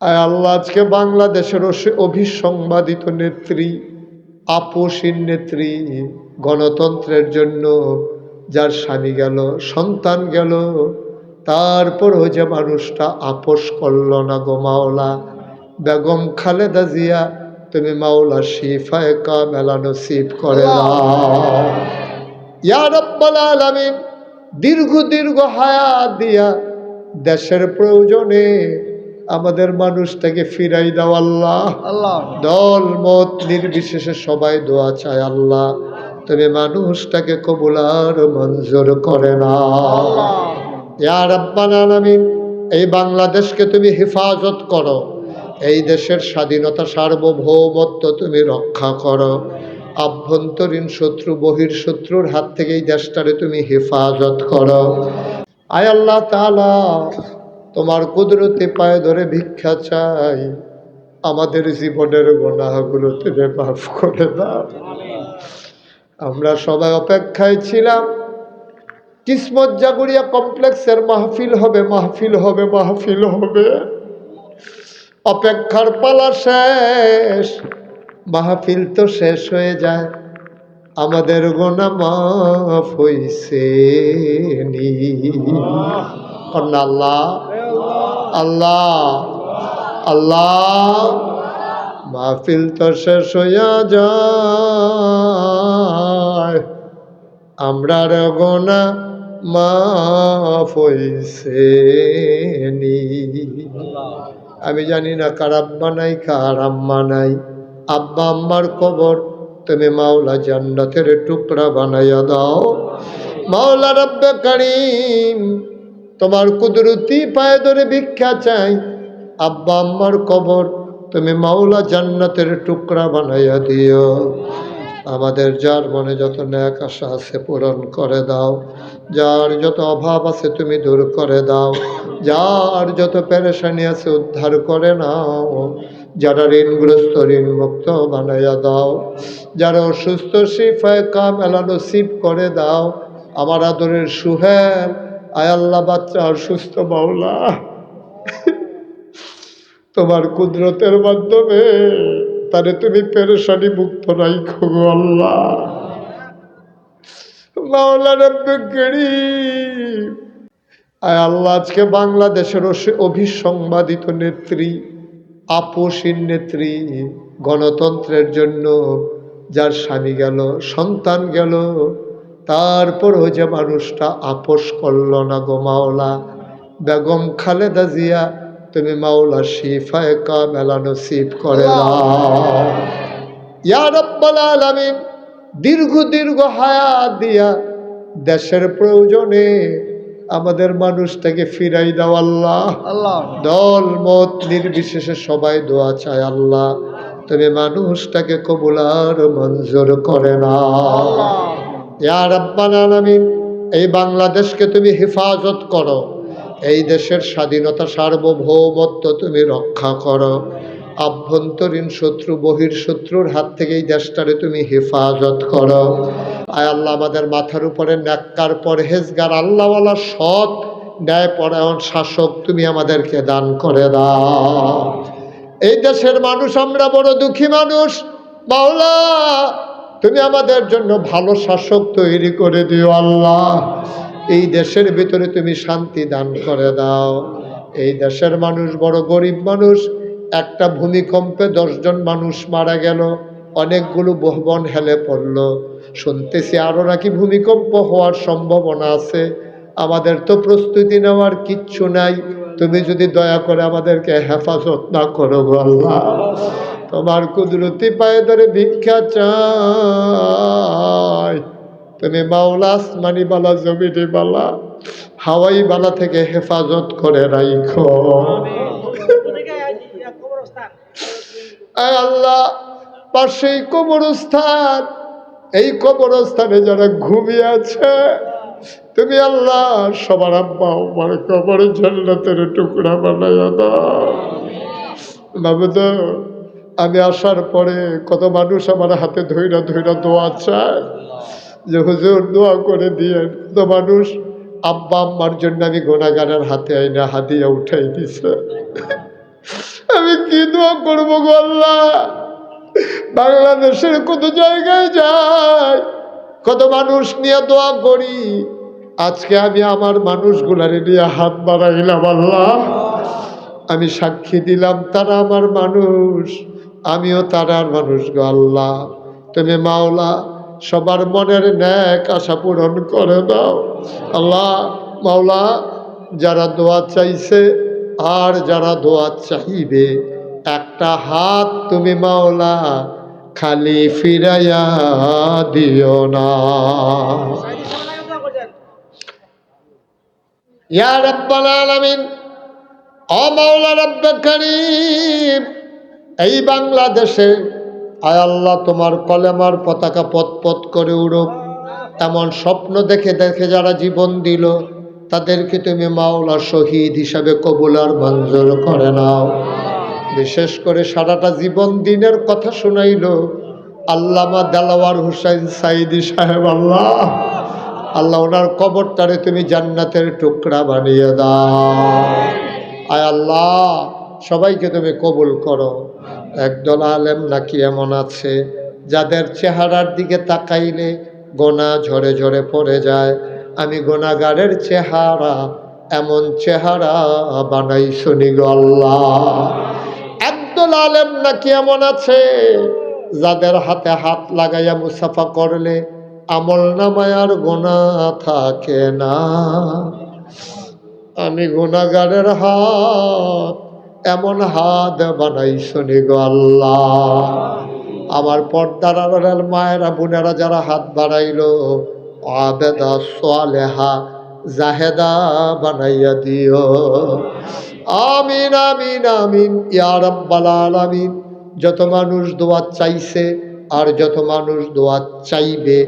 আল্লাহ, আজকে বাংলাদেশের অভিসংবাদিত নেত্রী আপোষীর নেত্রী, গণতন্ত্রের জন্য যার স্বামী গেল, সন্তান গেল তারপরও যে মানুষটা আপোষ করল না গো মাওলা। বেগম খালেদা জিয়া, তুমি মাওলা শিফায় মেলানো সিফ করে দীর্ঘ দীর্ঘ হায়া দিয়া দেশের প্রয়োজনে আমাদের মানুষটাকে ফিরাই দাও আল্লাহ। আল্লাহ। দল মত নির্বিশেষে সবাই দোয়া চায় আল্লাহ। তুমি মানুষটাকে কবুল আর মঞ্জুর করে না। এই বাংলাদেশকে তুমি হেফাজত করো। এই দেশের স্বাধীনতা সার্বভৌমত্ব তুমি রক্ষা করো। আভ্যন্তরীণ শত্রু বহির শত্রুর হাত থেকে এই দেশটারে তুমি হেফাজত করো। আয় আল্লাহ তাআলা তোমার কুদরতে পায়ে ধরে ভিক্ষা চাই। আমাদের জীবনের গোনাগুলো তুমি মাফ করে দাও। আমরা সবাই অপেক্ষায় ছিলাম। কিসমত জাগুরিয়া কমপ্লেক্সের মাহফিল হবে মাহফিল হবে মাহফিল হবে। অপেক্ষার পালা শেষ। মাহফিল তো শেষ হয়ে যায়। আমাদের গোনা মাফ হইছে নি। আল্লাহ। আল্লাহ আল্লাহ। মাহফিল তো শেষ হইয়া যায়। আমরার গোনা মাফ হইছে আমি জানি না কার আব্বা নাই, কার আম্মা নাই। আব্বা, আম্মার কবর তুমি মাওলা জান্নাতের টুকরা বানাইয়া দাও। মাওলা রব্বে করিম তোমার কুদরতি পায়ে ধরে ভিক্ষা চাই। আব্বা আম্মার কবর তুমি মাওলা জান্নাতের টুকরা বানাইয়া দিও। আমাদের যার মনে যত ন্যাক আশা আছে পূরণ করে দাও। যার যত অভাব আছে তুমি দূর করে দাও। যার যত পেরেশানি আছে উদ্ধার করে নাও। যারা ঋণগ্রস্ত ঋণ মুক্ত বানাইয়া দাও। যারা অসুস্থ, শিফায় কাম এলানো সিপ করে দাও। আমার আদরের সুহেল আয়াল্লাহ বাচ্চা আর সুস্থ বাউলা তোমার কুদরতের মাধ্যমে তারে তুমি পেরেশানি মুক্ত রাইখো গো আল্লাহ। মাওলা রব্বে করিম। আয় আল্লাহ, আজকে বাংলাদেশের অভিসংবাদিত নেত্রী আপোষীর নেত্রী, গণতন্ত্রের জন্য যার স্বামী গেল, সন্তান গেল তারপরও যে মানুষটা আপোষ করল না গো মাওলা। বেগম খালেদা জিয়া তুমি মাওলা শিফায় কা মেলানো সিফ করে আলামিন দীর্ঘ দীর্ঘ হায়াত দিয়া দেশের প্রয়োজনে আমাদের মানুষটাকে ফিরাই দাও আল্লাহ। আল্লাহ। দল মত নির্বিশেষে সবাই দোয়া চায় আল্লাহ। তুমি মানুষটাকে কবুল আর মঞ্জুর করে না আলামিন, এই বাংলাদেশকে তুমি হেফাজত করো। এই দেশের স্বাধীনতা সার্বভৌমত্ব তুমি রক্ষা করো। আভ্যন্তরীণ শত্রু, বহির শত্রুর হাত থেকে এই দেশটারে তুমি হেফাজত করো। আয় আল্লাহ, আমাদের মাথার উপরে ন্যাক্কার পরহেজগার, আল্লাহওয়ালা সৎ ন্যায়পরায়ণ শাসক তুমি আমাদেরকে দান করে দাও। এই দেশের মানুষ, আমরা বড় দুঃখী মানুষ। মাওলা তুমি আমাদের জন্য ভালো শাসক তৈরি করে দিও আল্লাহ। এই দেশের ভিতরে তুমি শান্তি দান করে দাও। এই দেশের মানুষ বড় গরিব মানুষ। একটা ভূমিকম্পে দশজন মানুষ মারা গেল। অনেকগুলো ভবন হেলে পড়ল। শুনতেছি আরও নাকি ভূমিকম্প হওয়ার সম্ভাবনা আছে। আমাদের তো প্রস্তুতি নেওয়ার কিচ্ছু নাই। তুমি যদি দয়া করে আমাদেরকে হেফাজত না করো আল্লাহ। তোমার কুদরতি পায়ে ধরে ভিক্ষা চাই। তুমি মাওলা আসমানি বালা, জমিনি বালা, হাওয়াই বালা থেকে হেফাজত করে রাইখো। আল্লাহ, পাশেই কবরস্থান। এই কবরস্থানে যারা ঘুমিয়ে আছে, তুমি আল্লাহ সবার আব্বা আমার কবর জান্নাতের টুকরা বানাইয়া দাও। বাবু তো আমি আসার পরে কত মানুষ আমার হাতে ধইরা ধইরা দোয়া চায় যে, হুজুর, দোয়া করে দিয়ে কত মানুষ, আব্বা, আম্মার জন্য আমি গোনাগারের হাতে আইনা হাতিয়া উঠাই দিছে। আমি কি দোয়া করব গো আল্লাহ? বাংলাদেশের কত জায়গায় যাই, কত মানুষ নিয়ে দোয়া করি। আজকে আমি আমার মানুষগুলারে নিয়ে হাত বাড়াইলাম আল্লাহ। আমি সাক্ষী দিলাম তারা আমার মানুষ। আমিও তারার মানুষ গো আল্লাহ। তুমি মাওলা, সবার মনের ন্যাক আশা পূরণ করে দাও। আল্লাহ, মাওলা, যারা দোয়া চাইছে আর যারা দোয়া চাইবে একটা হাত তুমি মাওলা খালি ফিরাইয়া দিও না। ইয়া রাব্বাল আলামিন, ও মাওলা এই বাংলাদেশে, আয় আল্লাহ, তোমার কলেমার পতাকা পথ পথ করে উড়ুক। এমন স্বপ্ন দেখে দেখে যারা জীবন দিল, তাদেরকে তুমি মাওলা শহীদ হিসাবে কবুল আর মঞ্জুর করে নাও। বিশেষ করে সারাটা জীবন দিনের কথা শুনাইল, আল্লামা দালাওয়ার হুসাইন সাইদি সাহেব, আল্লাহ আল্লাহ ওনার কবরটারে তুমি জান্নাতের টুকরা বানিয়ে দাও। আয় আল্লাহ, সবাইকে তুমি কবুল করো। একদল আলেম নাকি এমন আছে, যাদের চেহারার দিকে তাকাইলে গোনা ঝরে ঝরে পড়ে যায়। আমি গোনাগারের চেহারা, এমন চেহারা বানাই শুনি গো আল্লাহ। একদল আলেম নাকি এমন আছে, যাদের হাতে হাত লাগাইয়া মুসাফা করলে আমল নামায়ার গোনা থাকে না। আমি গুণাগারের হাত এমন হাত বানাই শুনি গো আল্লাহ। আমার পর্দার আড়ালের মায়েরা বোনেরা যারা হাত বাড়াইলো, আবেদা সোয়ালেহা জাহেদা বানাইয়া দিও। আমিন আমিন আমিন, ইয়া রাব্বাল আলামিন। যত মানুষ দোয়া চাইছে আর যত মানুষ দোয়া চাইবে,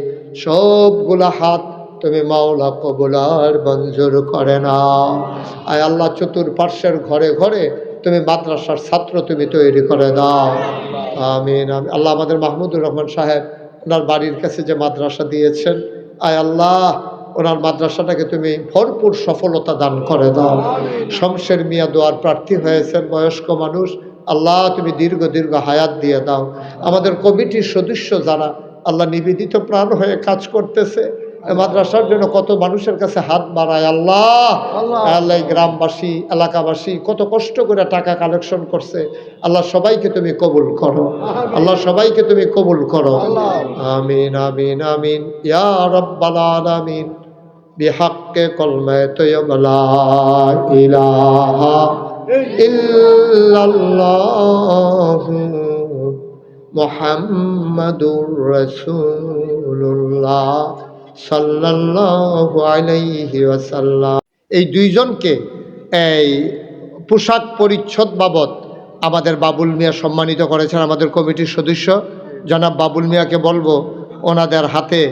সবগুলা হাত তুমি মাওলা কবুলার মঞ্জুর করে না আয় আল্লাহ চতুর্পার্শ্বের ঘরে ঘরে তুমি মাদ্রাসার ছাত্র তুমি তৈরি করে দাও। আমিন। আল্লাহ আমাদের মাহমুদুর রহমান সাহেব ওনার বাড়ির কাছে যে মাদ্রাসা দিয়েছেন আয় আল্লাহ ওনার মাদ্রাসাটাকে তুমি ভরপুর সফলতা দান করে দাও। শমশের মিয়া দোয়ার প্রার্থী হয়েছেন বয়স্ক মানুষ। আল্লাহ তুমি দীর্ঘ দীর্ঘ হায়াত দিয়ে দাও। আমাদের কমিটির সদস্য যারা আল্লাহ নিবেদিত প্রাণ হয়ে কাজ করতেছে। মাদ্রাসার জন্য কত মানুষের কাছে হাত বাড়ায় আল্লাহ। আল্লাহ। গ্রামবাসী এলাকাবাসী কত কষ্ট করে টাকা কালেকশন করছে। আল্লাহ সবাইকে তুমি কবুল করো। আল্লাহ সবাইকে তুমি কবুল করো। আমিন আমিন আমিন। ইয়া রব্বাল আলামিন। বিহাক্কে কলমে এই দুইজনকে এই পোশাক পরিচ্ছদ বাবদ আমাদের বাবুল মিয়া সম্মানিত করেছেন আমাদের কমিটির সদস্য। জনাব বাবুল মিয়াকে বলব, ওনাদের হাতে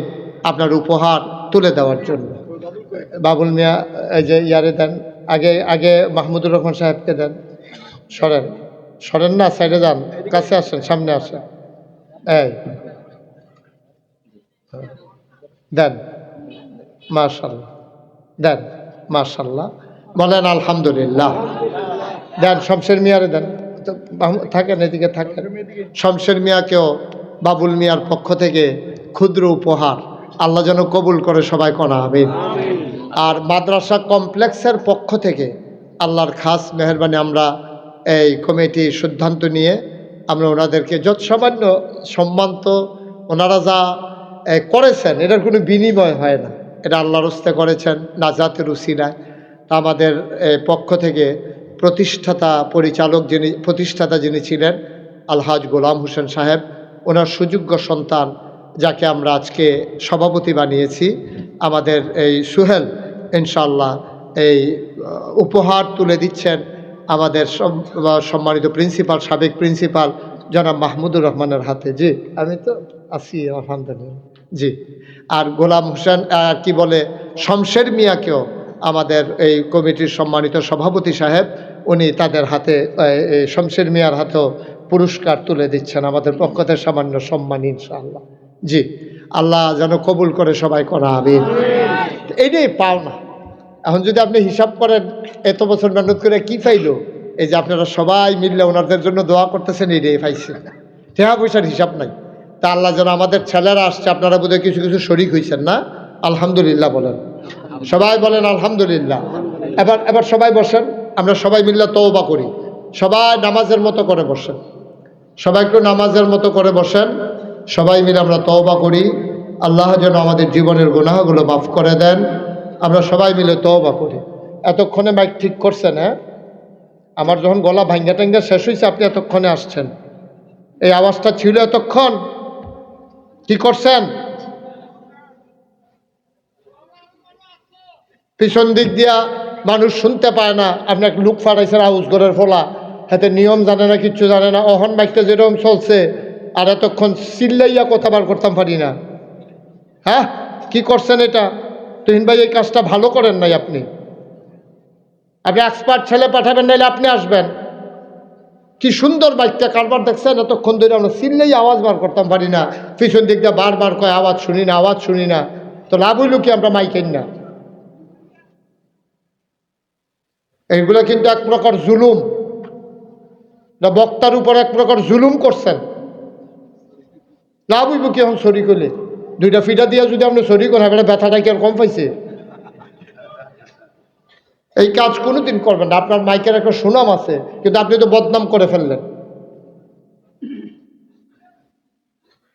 আপনার উপহার তুলে দেওয়ার জন্য। বাবুল মিয়া, এই যে ইয়ারে দেন, আগে আগে মাহমুদুর রহমান সাহেবকে দেন। সরেন সরেন না, সাইডে যান, কাছে আসেন, সামনে আসেন। এই। দেন। মাশাল্লাহ। দেন, মাশাল্লাহ। বলেন, আলহামদুলিল্লাহ। দেন, শমশের মিয়ারে দেন। থাকেন, এদিকে থাকেন। শমশের মিয়াকেও বাবুল মিয়ার পক্ষ থেকে ক্ষুদ্র উপহার। আল্লাহ যেন কবুল করে সবাই কনা আমিন। আর মাদ্রাসা কমপ্লেক্সের পক্ষ থেকে আল্লাহর খাস মেহরবানি আমরা এই কমিটি সিদ্ধান্ত নিয়ে আমরা ওনাদেরকে যত সামান্য সম্মান তো ওনারা যা করেছেন, এটার কোনো বিনিময় হয় না। এটা আল্লাহ হস্তে করেছেন, নাজাতের উসিলায়। আমাদের পক্ষ থেকে প্রতিষ্ঠাতা পরিচালক যিনি, প্রতিষ্ঠাতা যিনি ছিলেন, আলহাজ গোলাম হোসেন সাহেব, ওনার সুযোগ্য সন্তান যাকে আমরা আজকে সভাপতি বানিয়েছি, আমাদের এই সুহেল ইনশাল্লাহ এই উপহার তুলে দিচ্ছেন আমাদের সম্মানিত প্রিন্সিপাল, সাবেক প্রিন্সিপাল জনাব মাহমুদুর রহমানের হাতে। জি, আমি তো আছি, আলহামদুলিল্লাহ। জি। আর গোলাম হোসেন কি বলে, শমশের মিয়াকেও আমাদের এই কমিটির সম্মানিত সভাপতি সাহেব, উনি তাদের হাতে শমশের মিয়ার হাতেও পুরস্কার তুলে দিচ্ছেন আমাদের পক্ষ থেকে সামান্য সম্মান, ইনশাআল্লাহ। জি, আল্লাহ যেন কবুল করে সবাই করা, আমিন। এইটাই পাও না এখন যদি আপনি হিসাব করেন, এত বছর মেহনত করে কি পাইলো? এই যে আপনারা সবাই মিললে ওনাদের জন্য দোয়া করতেছেন, এই রে পাইছে টেহা পয়সার হিসাব নাই। তা আল্লাহ যেন আমাদের ছেলেরা আসছে, আপনারা বোধহয় কিছু কিছু শরিক হয়েছেন না? আলহামদুলিল্লাহ বলেন। সবাই বলেন আলহামদুলিল্লাহ। এবার এবার সবাই বসেন, আমরা সবাই মিললে তওবা করি। সবাই নামাজের মতো করে বসেন। সবাই একটু নামাজের মতো করে বসেন। সবাই মিলে আমরা তওবা করি। আল্লাহ যেন আমাদের জীবনের গুনাহগুলো মাফ করে দেন। আমরা সবাই মিলে তওবা করি। এতক্ষণে মাইক ঠিক করছেন হ্যাঁ? আমার যখন গলা ভাঙ্গা টাঙ্গা শেষ হয়েছে আপনি এতক্ষণে আসছেন। এই আওয়াজটা ছিল এতক্ষণ কি করছেন? পিছন দিক দিয়া মানুষ শুনতে পায় না। আপনি এক লুক ফাটাইছেন হাউস ঘরের ফলা। হাতে নিয়ম জানে না, কিচ্ছু জানে না। অহন মাইকটা যেরকম চলছে, আর এতক্ষণ চিল্লাইয়া কথা বার করতাম পারি না। হ্যাঁ? কি করছেন এটা? তুহিন ভাই, এই কাজটা ভালো করেন নাই আপনি। আপনি এক্সপার্ট ছেলে পাঠাবেন, নাইলে আপনি আসবেন। কি সুন্দর বাইকটা, কারবার দেখছেন? এতক্ষণ ধরে আমরা চিল্লেই আওয়াজ বার করতাম, পারি না। পিছন দিক দিয়ে বারবার কয় আওয়াজ শুনি না, আওয়াজ শুনি না। তো লাভ হইল কি আমরা মাইকেন না। এইগুলো কিন্তু এক প্রকার জুলুম। না, বক্তার উপর এক প্রকার জুলুম করছেন। লাভ হইব কি এখন সরি করলে। দুইটা ফিটা দিয়া যদি আপনি সরি করেন ব্যথাটা কি আর কম পাইছে? এই কাজ কোনোদিন করবেন না। আপনার মাইকের একটা সুনাম আছে কিন্তু আপনি তো বদনাম করে ফেললেন।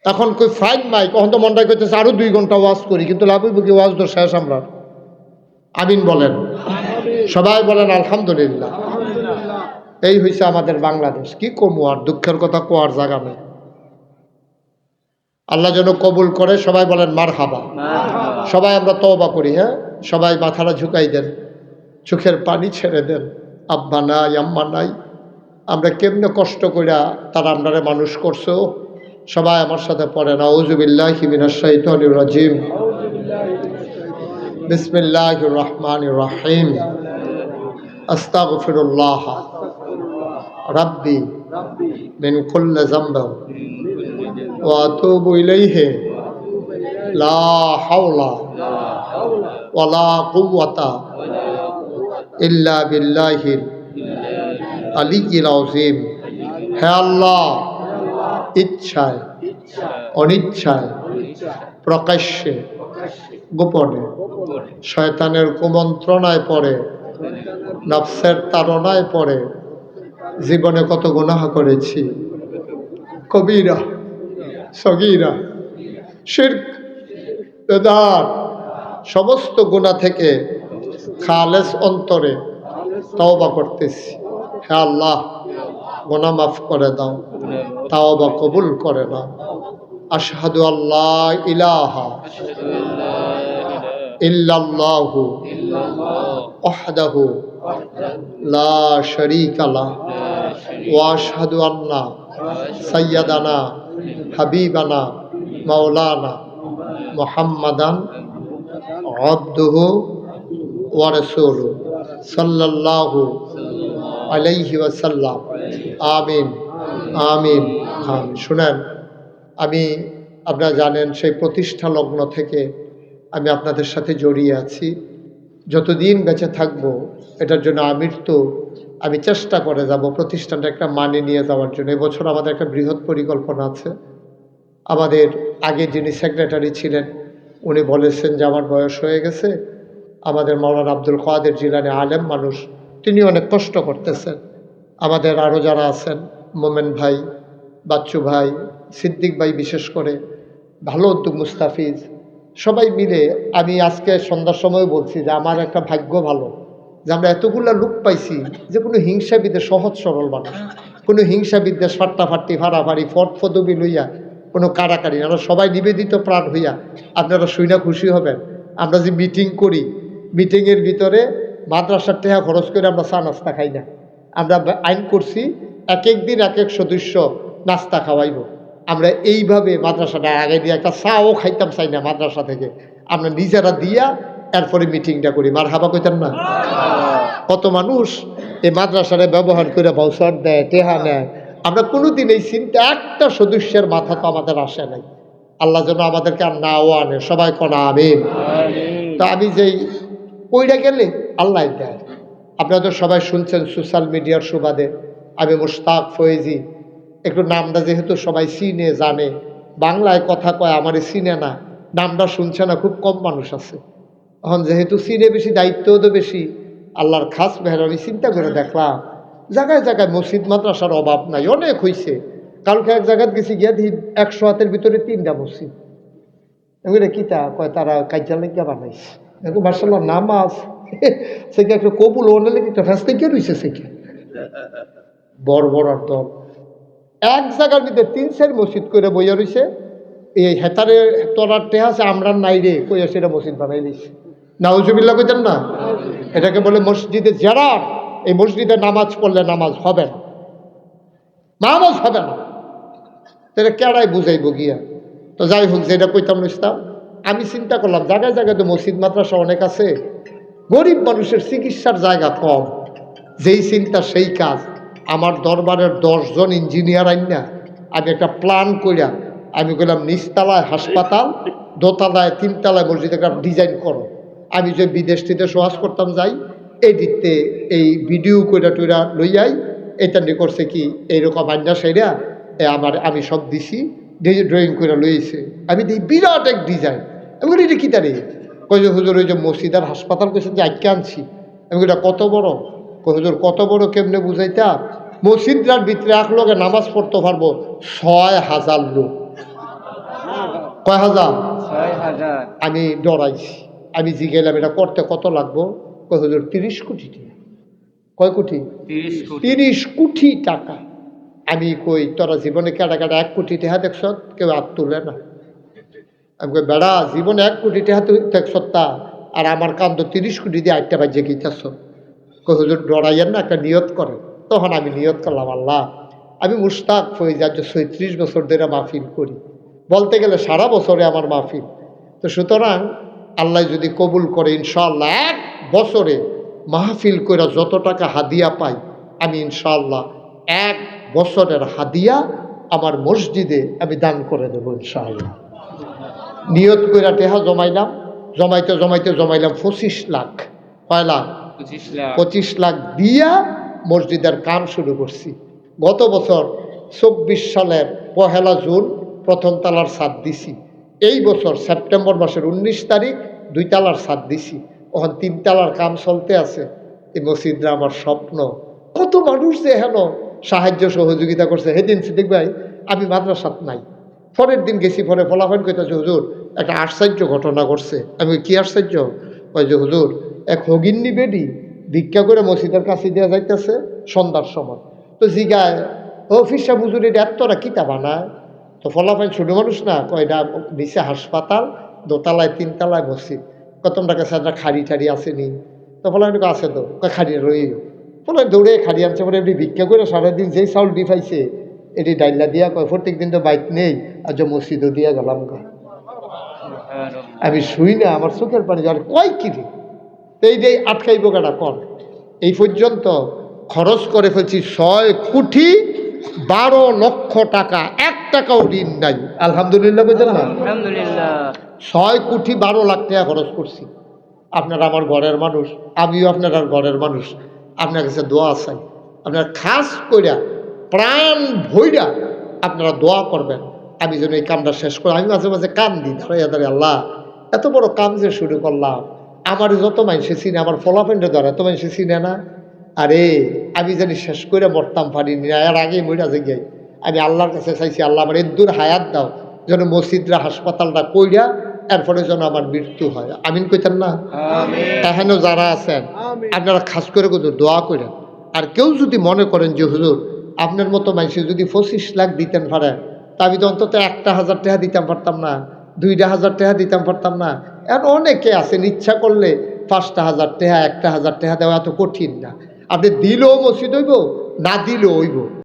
এখন কই ফাইন মাইক এখন তো মনটা করতেছে আরও দুই ঘণ্টা ওয়াজ করি। কিন্তু লাভ হইব কি ওয়াজ তো শেষ আমরা। আমিন বলেন। সবাই বলেন আলহামদুলিল্লাহ। এই হয়েছে আমাদের বাংলাদেশ। কি কমু আর দুঃখের কথা কোয়ার জায়গা নেই। আল্লাহ যেন কবুল করে সবাই বলেন মার হাবা সবাই আমরা তওবা করি হ্যাঁ? সবাই মাথাটা ঝুঁকাই দেন। চোখের পানি ছেড়ে দেন, আব্বা নাই, আম্মা নাই, আমরা কেমনে কষ্ট করিয়া তারা আপনারে মানুষ করছ? সবাই আমার সাথে পড়েন আউজুবিল্লাহ হিমিনার শাহিতানির রাজিম। বিসমিল্লাহ রহমান রহিম। আস্তাগফিরুল্লাহ। রাব্বি মিন কুল্লি যামব ওয়া আতুবু ইলাইহি। লা হাওলা ওয়ালা কুওয়াতা ইল্লা বিল্লাহিল আলিয়্যিল আযীম। হে আল্লাহ, ইচ্ছায়, অনিচ্ছায়, প্রকাশ্যে, গোপনে, শয়তানের কুমন্ত্রণায় পড়ে, নফসের তাড়নায় পড়ে, জীবনে কত গুনাহ করেছি। কবিরা, সগিরা, শির্ক সমস্ত গুণা থেকে খালেস অন্তরে তওবা করতেছি। হে আল্লাহ গোনা মাফ করে দাও, তাওবা কবুল করে নাও। আশহাদু আল্লাহ ইলাহা ইল্লাল্লাহু ওয়াহদাহু লা শারীকা লা ওয়া আশহাদু আন্না সাইয়্যিদানা, হাবিবানা, মাওলানা মুহাম্মাদান আবদুহু ওয়া রাসূলুহু সাল্লাল্লাহু আলাইহি ওয়াসাল্লাম। আমিন আমিন। আমিন শুনেন, আমি, আপনারা জানেন সেই প্রতিষ্ঠা লগ্ন থেকে আমি আপনাদের সাথে জড়িয়ে আছি। যতদিন বেঁচে থাকব, এটার জন্য আমির তো আমি চেষ্টা করে যাব প্রতিষ্ঠানটা একটা মানে নিয়ে যাওয়ার জন্য। এবছর আমাদের একটা বৃহৎ পরিকল্পনা আছে। আমাদের আগে যিনি সেক্রেটারি ছিলেন, উনি বলেছেন যে আমার বয়স হয়ে গেছে আমাদের মৌলানা আব্দুল কাদের জিলানি আলেম মানুষ, তিনি অনেক কষ্ট করতেছেন। আমাদের আরও যারা আছেন, মোমেন ভাই, বাচ্চু ভাই, সিদ্দিক ভাই বিশেষ করে, ভালো উদ্যোগ মুস্তাফিজ, সবাই মিলে আমি আজকে সন্ধ্যার সময় বলছি যে আমার একটা ভাগ্য ভালো, যে আমরা এতগুলা লোক পাইছি যে কোনো হিংসাবিদে সহজ সরল মানুষ, কোনো হিংসাবিদ্যা ফাট্টাফাট্টি ফাড়াফাড়ি ফট ফদবি লইয়া কোনো কারাকারি, আমরা সবাই নিবেদিত প্রাণ হইয়া আপনারা শুইনা খুশি হবেন। আমরা যে মিটিং করি মিটিংয়ের ভিতরে মাদ্রাসার টেহা খরচ করে আমরা চা নাস্তা খাই না। আমরা আইন করছি এক এক দিন এক এক সদস্য নাস্তা খাওয়াইব। আমরা এইভাবে মাদ্রাসাটা আগে দিয়ে একটা চাও খাইতাম চাই না মাদ্রাসা থেকে। আমরা নিজেরা দিয়া এরপরে মিটিংটা করি। মার হাবা কইতাম না? কত মানুষ এই মাদ্রাসারে ব্যবহার করে বাউসার দেয় টেহা নেয়। আমরা কোনোদিন এই চিন্তা একটা সদস্যের মাথা তো আমাদের আসে নাই। আল্লাহ যেন আমাদেরকে আর নাও আনে। সবাই কনা আমিন। তা আমি যেই কইরা গেলে আল্লাহ দেয়। আপনারা তো সবাই শুনছেন সোশ্যাল মিডিয়ার সুবাদে। আমি মুশতাক ফয়েজি। একটু নামটা যেহেতু সবাই চিনে, জানে। বাংলায় কথা কয়, আমারে চিনে না। নামটা শুনছে না, খুব কম মানুষ আছে। এখন যেহেতু চিনে বেশি, দায়িত্বও তো বেশি। আল্লাহর খাস মেহরানি চিন্তা করে দেখলাম। জায়গায় জায়গায় মসজিদ, মাদ্রাসার অভাব নাই, অনেক হয়েছে কালকে এক জায়গায় গেছি, গিয়া দেখি একশো হাতের ভিতরে তিনটা মসজিদ। এগুলো কিতা? কয়, তারা কাজ্যা লেগা বানাইছে। দেখো মার্শাল্লাহ নামাজ, সেকে একটা কবুল ওনে লেগে একটা ফ্যাস থেকে রয়েছে সেকে? বড় বড় দল এক জায়গার ভিতরে তিন সের মসজিদ করে বইয়া রয়েছে এই হেতারে তোরার টেহা আছে, আমরা নাই রে, কইয়া সেটা মসজিদ বানাই দিয়েছে নাউজুবিল্লা কইতেন না? এটাকে বলে মসজিদে যারা এই মসজিদে নামাজ পড়লে নামাজ হবে না। নামাজ হবে না। তাহলে কেড়াই বুঝাইব গিয়া? তো যাই হোক, যেটা কইতাম ইসলাম আমি চিন্তা করলাম, জায়গায় জায়গায় তো মসজিদ, মাদ্রাসা অনেক আছে। গরিব মানুষের চিকিৎসার জায়গা কম। যেই চিন্তা, সেই কাজ। আমার দরবারের দশজন ইঞ্জিনিয়ার আইন না আমি একটা প্ল্যান কইরা, আমি কইলাম, নিচতলায় হাসপাতাল, দোতলায়, তিনতলায় মসজিদ, একটা ডিজাইন করো। আমি যে বিদেশ থেকে সহাজ করতাম যাই দিকতে এই ভিডিও কইরা টইরা লইয়াই এটা নিয়ে করছে কি, এইরকম আন্যা সেরা আমার, আমি সব দিছি, ড্রয়িং করে লইছে আমি দিই বিরাট এক ডিজাইন। আমি বলি এটা কী তারে কই যে হুজুর ওই যে মসজিদ আর হাসপাতাল কইছে যে আজকে আনছি। আমি এটা কত বড়? কই হুজুর কত বড় কেমনে বুঝাইতা? মসজিদটার ভিতরে এক লোকে নামাজ পড়তে পারব ছয় হাজার লোক। কয় হাজার? আমি ডরাইছি। আমি জিগেলাম এটা করতে কত লাগবো? কয় হুজুর তিরিশ কোটি টাকা। কয় কোটি? তিরিশ কোটি। তিরিশ কোটি টাকা। আমি কই তোরা জীবনে কাটা কাটা এক কোটি টাকা দেখছ কেউ হাত তুলে না। আমি বেড়া, জীবনে এক কোটি টাকা তুই দেখছ তা আর আমার কান তো তিরিশ কোটি দিয়ে আটটা বাজে গিয়েছ কই, হুজুর ডরাইয়ের না একটা নিয়ত করে। তখন আমি নিয়ত করলাম, আল্লাহ, আমি মুস্তাক ফৈজার যে ছয়ত্রিশ বছর ধরে মাহফিল করি। বলতে গেলে সারা বছরে আমার মাহফিল। তো সুতরাং আল্লাহ যদি কবুল করে, ইনশাআল্লাহ এক বছরে মাহফিল করে যত টাকা হাদিয়া পাই, আমি ইনশাআল্লাহ এক বছরের হাদিয়া আমার মসজিদে আমি দান করে দেবো ইনশাআল্লাহ। নিয়ত কইরা টেহা জমাইলাম জমাইতে জমাইতে জমাইলাম পঁচিশ লাখ। কয় লাখ? পঁচিশ লাখ। দিয়া মসজিদের কাম শুরু করছি। গত বছর চব্বিশ সালের পহেলা জুন প্রথম তালার সাত দিছি। এই বছর সেপ্টেম্বর মাসের উনিশ তারিখ দুই তালার সাত দিছি। ওখান তিন তালার কাম চলতে আছে। এই মসজিদরা আমার স্বপ্ন। কত মানুষ যে হেন সাহায্য সহযোগিতা করছে। সেদিন সিদ্দিক ভাই আমি মাদ্রাসাত নাই। পরের দিন গেছি, পরে ফলাফল কইতেছে, হুজুর, একটা আশ্চর্য ঘটনা ঘটছে। আমি কি আশ্চর্য? ওই যে, হুজুর, এক হগিন্নি বেডি ভিক্ষা করে মসজিদের কাছে দেওয়া যাইতেছে সন্ধ্যার সময়। তো জিগায়, ও ফিসা হুজুর, এটা এতটা কিতা বানায়? তো ফলাফল ছোট মানুষ না কয়টা নিচে হাসপাতাল, দোতলায়, তিনতলায় মসজিদ। কত তোমরা কাছে একটা খাড়ি টাড়ি আসেনি তো ফলাফল আছে তো। খাড়ি রই ফলে দৌড়ে খাড়ি আনছে, পরে এমনি ভিক্ষা করে সারাদিন যেই চাউল দি পাইছে এটি ডাইলা দিয়া কয় প্রত্যেক দিন তো বাইক নেই যে মসজিদও দিয়া গেলাম গা। আমি শুই না আমার চোখের পানি আর কয় কি রে? এই যে আটকাইব গাড়া কর। এই পর্যন্ত খরচ করে ফেলছি ছয় কোটি বারো লক্ষ টাকা। এক টাকাও ঋণ নাই। আলহামদুলিল্লাহ বুঝলেন না? ছয় কোটি বারো লাখ টাকা খরচ করছি। আপনারা আমার ঘরের মানুষ আমিও আপনার ঘরের মানুষ। আপনার কাছে দোয়া চাই। আপনার খাস কইরা প্রাণ ভইরা আপনারা দোয়া করবেন। আমি যেন এই কামটা শেষ করি। আমি মাঝে মাঝে কান দিই ধরাইয়া দাঁড়িয়ে আল্লাহ এত বড় কাম যে শুরু করলাম আমার যত মানুষে চিনে আমার ফলাফেন্ডে ধরে এত মানুষে চিনে না। আরে আমি জানি শেষ করে মরতাম পারিনি না এর আগেই মরিয়া যে আমি আল্লাহর কাছে চাইছি আল্লাহ আমার এদুর হায়াত দাও যেন মসজিদরা হাসপাতালটা কইরা এরপরে যেন আমার মৃত্যু হয়। আমিন কইতেন না? এখানেও যারা আছেন আপনারা খাস করে কিন্তু দোয়া করেন আর কেউ যদি মনে করেন যে হুজুর আপনার মতো মানুষ যদি পঁচিশ লাখ দিতেন পারে, তা আমি তো অন্তত একটা হাজার টাকা দিতাম পারতাম না, দুইটা হাজার টাকা দিতাম পারতাম না। এখন অনেকে আছেন, ইচ্ছা করলে পাঁচটা হাজার টাকা, একটা হাজার টাকা দেওয়া এত কঠিন না। আপনি দিলেও মসজিদ হইব, না দিলেও হইব।